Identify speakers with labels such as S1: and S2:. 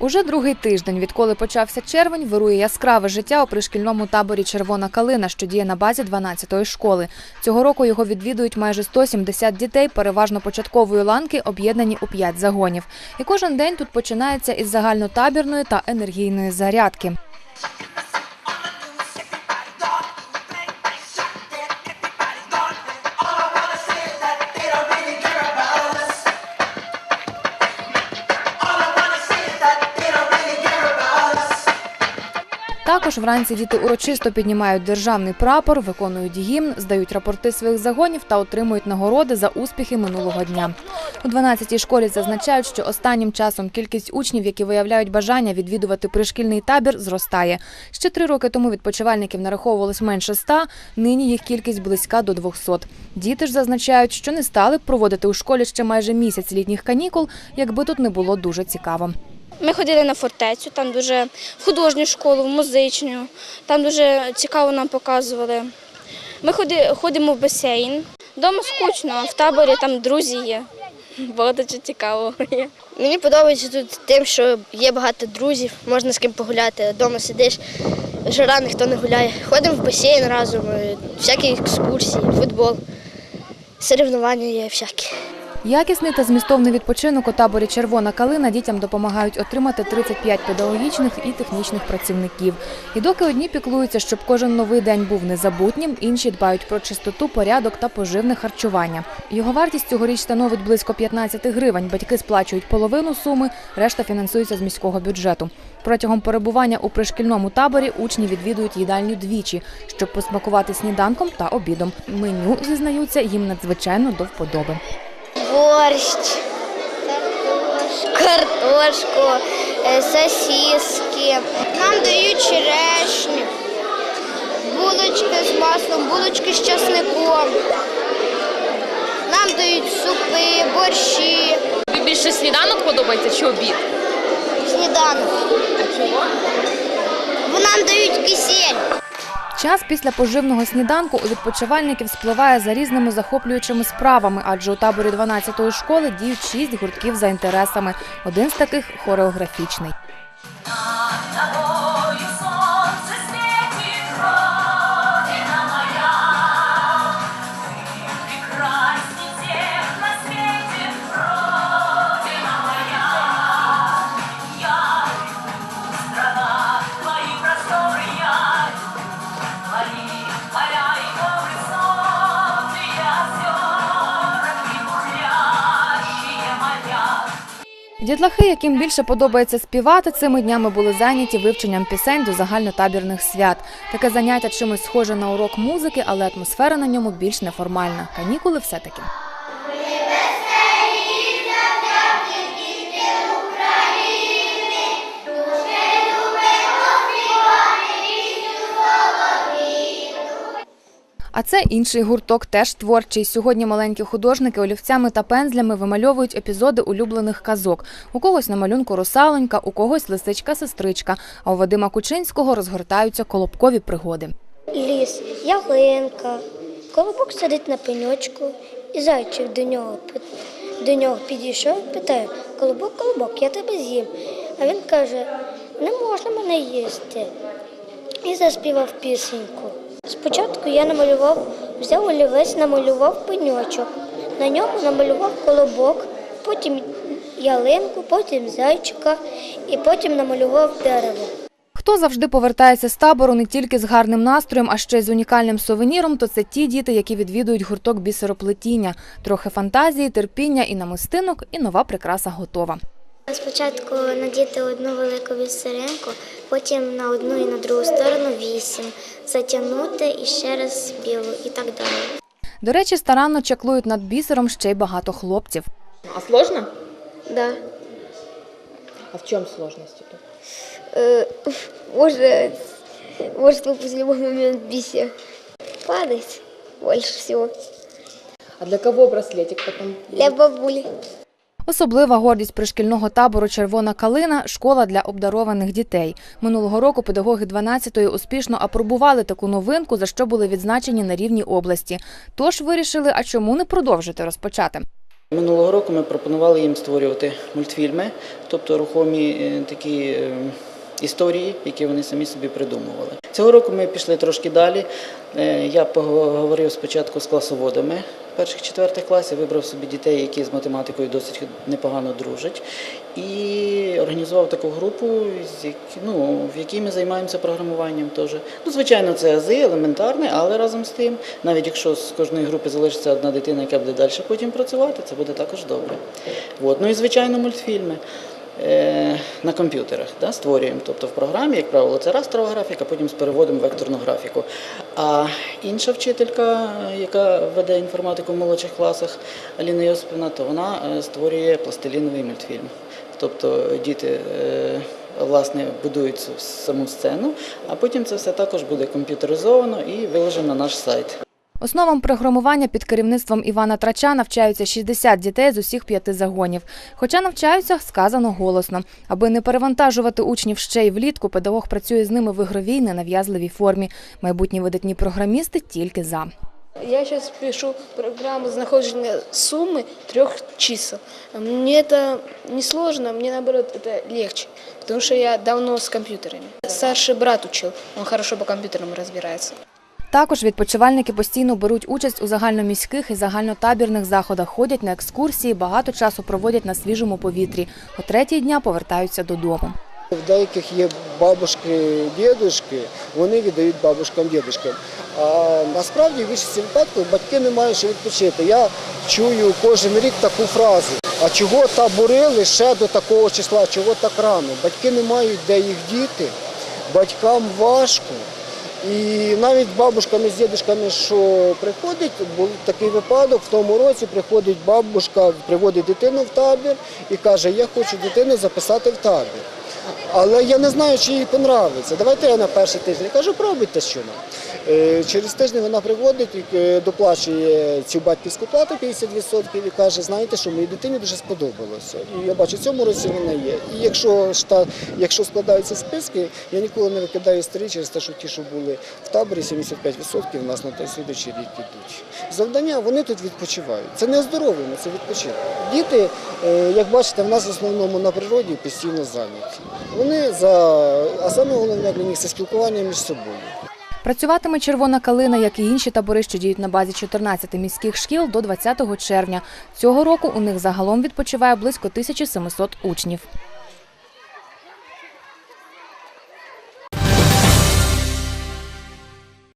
S1: Уже другий тиждень, відколи почався червень, вирує яскраве життя у пришкільному таборі Червона калина, що діє на базі 12-ї школи. Цього року його відвідують майже 170 дітей, переважно початкової ланки, об'єднані у п'ять загонів. І кожен день тут починається із загальнотабірної та енергійної зарядки. Також вранці діти урочисто піднімають державний прапор, виконують гімн, здають рапорти своїх загонів та отримують нагороди за успіхи минулого дня. У 12-й школі зазначають, що останнім часом кількість учнів, які виявляють бажання відвідувати пришкільний табір, зростає. Ще три роки тому відпочивальників нараховувалось менше ста, нині їх кількість близька до 200. Діти ж зазначають, що не стали б проводити у школі ще майже місяць літніх канікул, якби тут не було дуже цікаво.
S2: Ми ходили на фортецю, там дуже в художню школу, в музичну, там дуже цікаво нам показували. Ми ходи- ходимо в басейн. Дома скучно, а в таборі там друзі є. Багато чого цікавого є.
S3: Мені подобається тут тим, що є багато друзів, можна з ким погуляти. Дома сидиш, жара ніхто не гуляє. Ходимо в басейн разом, е, всякі екскурсії, футбол, соревнування є всякі.
S1: Якісний та змістовний відпочинок у таборі Червона калина дітям допомагають отримати 35 педагогічних і технічних працівників. І доки одні піклуються, щоб кожен новий день був незабутнім, інші дбають про чистоту, порядок та поживне харчування. Його вартість цьогоріч становить близько 15 гривень. Батьки сплачують половину суми, решта фінансується з міського бюджету. Протягом перебування у пришкільному таборі учні відвідують їдальню двічі, щоб посмакувати сніданком та обідом. Меню зізнаються їм надзвичайно до вподоби.
S3: Борщ, картошку, е, сосиски. Нам дають черешню, булочки з маслом, булочки з часником. Нам дають супи, борщі,
S4: Тобі більше сніданок подобається чи обід?
S3: сніданок.
S4: А чого?
S3: Бо нам дають кисель.
S1: Час після поживного сніданку у відпочивальників спливає за різними захоплюючими справами, адже у таборі 12-ї школи діють шість гуртків за інтересами. Один з таких хореографічний. Дітлахи, яким більше подобається співати, цими днями були зайняті вивченням пісень до загальнотабірних свят. Таке заняття чимось схоже на урок музики, але атмосфера на ньому більш неформальна. Канікули все-таки. А це інший гурток, теж творчий. Сьогодні маленькі художники олівцями та пензлями вимальовують епізоди улюблених казок. У когось на малюнку русалонька, у когось лисичка-сестричка. А у Вадима Кучинського розгортаються колобкові пригоди.
S5: Ліс, ялинка, колобок сидить на пеньочку, і зайчик до нього до нього підійшов, питає, колобок, колобок, я тебе з'їм. А він каже, не можна мене їсти. І заспівав пісеньку. Спочатку я намалював, взяв олівець, намалював пеньочок. На ньому намалював колобок, потім ялинку, потім зайчика і потім намалював дерево.
S1: Хто завжди повертається з табору не тільки з гарним настроєм, а ще й з унікальним сувеніром, то це ті діти, які відвідують гурток бісероплетіння. Трохи фантазії, терпіння і намистинок, і нова прикраса готова.
S5: Спочатку надіти одну велику вісеринку, потім на одну і на другу сторону вісім, затягнути і ще раз білу і так далі.
S1: До речі, старанно чаклують над бісером ще й багато хлопців.
S4: А сложно?
S3: Да.
S4: А в чому сложності тут?
S3: Э, Можно, может выпасть в любой момент бисер. Падать больше всего.
S4: А для кого браслетик потім?
S3: Для бабули.
S1: Особлива гордість пришкільного табору Червона калина школа для обдарованих дітей. Минулого року педагоги 12-ї успішно апробували таку новинку, за що були відзначені на рівні області. Тож вирішили, а чому не продовжити розпочати.
S6: Минулого року ми пропонували їм створювати мультфільми, тобто рухомі е, такі е, історії, які вони самі собі придумували. Цього року ми пішли трошки далі. Е, Я поговорив спочатку з класоводами перших четвертих класів, вибрав собі дітей, які з математикою досить непогано дружать, і організував таку групу, ну, в якій ми займаємося програмуванням теж. Ну, звичайно, це ази, елементарне, але разом з тим, навіть якщо з кожної групи залишиться одна дитина, яка буде далі потім працювати, це буде також добре. От. Ну і звичайно, мультфільми. Е, На комп'ютерах да, створюємо, тобто в програмі, як правило, це растрова графіка, потім з переводом векторну графіку. А інша вчителька, яка веде інформатику в молодших класах, Аліна Йосипівна, то вона е, створює пластиліновий мультфільм. Тобто діти е, власне будують саму сцену, а потім це все також буде комп'ютеризовано і виложено на наш сайт.
S1: Основам програмування під керівництвом Івана Трача навчаються 60 дітей з усіх п'яти загонів. Хоча навчаються, сказано голосно. Аби не перевантажувати учнів ще й влітку, педагог працює з ними в ігровій ненав'язливій формі. Майбутні видатні програмісти тільки за.
S7: Я сейчас пишу программу знаходження суммы трех чисел. Мне это не сложно, мне наоборот это легче, потому что я давно с компьютерами. Старший брат учил, он хорошо по компьютерам разбирается.
S1: Також відпочивальники постійно беруть участь у загальноміських і загальнотабірних заходах, ходять на екскурсії, багато часу проводять на свіжому повітрі. О третій дня повертаються додому.
S8: В деяких є бабушки, дідушки, вони віддають бабушкам, дідушкам. А насправді в більшості випадків батьки не мають що відпочити. Я чую кожен рік таку фразу. А чого табори лише до такого числа, чого так рано? Батьки не мають де їх діти, батькам важко. І навіть бабушками, з дідушками, що приходить, був такий випадок, в тому році приходить бабушка, приводить дитину в табір і каже, я хочу дитину записати в табір. Але я не знаю, чи їй понравиться. Давайте я на перший тиждень Я кажу, пробуйте що нам. Е, Через тиждень вона приводить, і, е, доплачує цю батьківську плату 50% і каже, знаєте, що моїй дитині дуже сподобалося. І я бачу, в цьому році вона є. І якщо шта, якщо складаються списки, я ніколи не викидаю старі через те, що ті, що були в таборі, 75% у нас на той слідуючий рік ідуть. Завдання вони тут відпочивають. Це не оздоровлення, це відпочинок. Діти, е, як бачите, в нас в основному на природі постійно зайняті. Вони за а саме головне для них це спілкування між собою.
S1: Працюватиме червона калина, як і інші табори, що діють на базі 14 міських шкіл до 20 червня. Цього року у них загалом відпочиває близько 1700 учнів.